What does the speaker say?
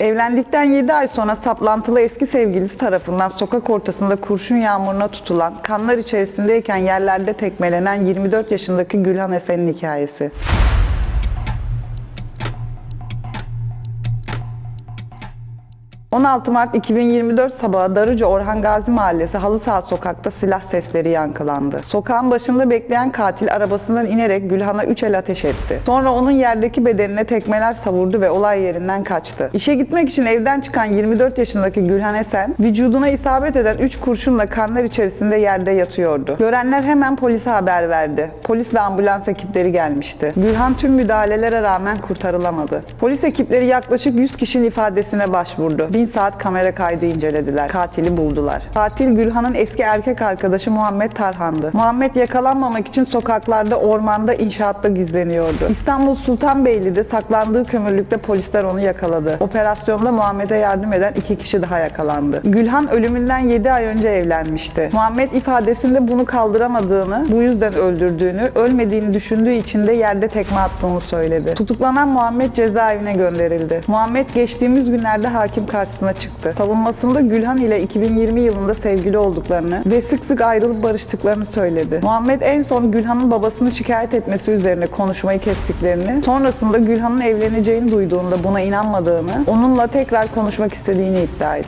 Evlendikten 7 ay sonra saplantılı eski sevgilisi tarafından sokak ortasında kurşun yağmuruna tutulan, kanlar içerisindeyken yerlerde tekmelenen 24 yaşındaki Gülhan Esen'in hikayesi. ...16 Mart 2024 sabahı Darıca Orhan Gazi Mahallesi Halı Saha Sokak'ta silah sesleri yankılandı. Sokağın başında bekleyen katil arabasından inerek Gülhan'a 3 el ateş etti. Sonra onun yerdeki bedenine tekmeler savurdu ve olay yerinden kaçtı. İşe gitmek için evden çıkan 24 yaşındaki Gülhan Esen, vücuduna isabet eden 3 kurşunla kanlar içerisinde yerde yatıyordu. Görenler hemen polise haber verdi. Polis ve ambulans ekipleri gelmişti. Gülhan tüm müdahalelere rağmen kurtarılamadı. Polis ekipleri yaklaşık 100 kişinin ifadesine başvurdu. 1000 saat kamera kaydı incelediler. Katili buldular. Katil Gülhan'ın eski erkek arkadaşı Muhammed Tarhan'dı. Muhammed yakalanmamak için sokaklarda, ormanda, inşaatta gizleniyordu. İstanbul Sultanbeyli'de saklandığı kömürlükte polisler onu yakaladı. Operasyonda Muhammed'e yardım eden iki kişi daha yakalandı. Gülhan ölümünden 7 ay önce evlenmişti. Muhammed ifadesinde bunu kaldıramadığını, bu yüzden öldürdüğünü, ölmediğini düşündüğü için de yerde tekme attığını söyledi. Tutuklanan Muhammed cezaevine gönderildi. Muhammed geçtiğimiz günlerde hakim karşısına çıktı. Savunmasında Gülhan ile 2020 yılında sevgili olduklarını ve sık sık ayrılıp barıştıklarını söyledi. Muhammed en son Gülhan'ın babasını şikayet etmesi üzerine konuşmayı kestiklerini, sonrasında Gülhan'ın evleneceğini duyduğunda buna inanmadığını, onunla tekrar konuşmak istediğini iddia etti.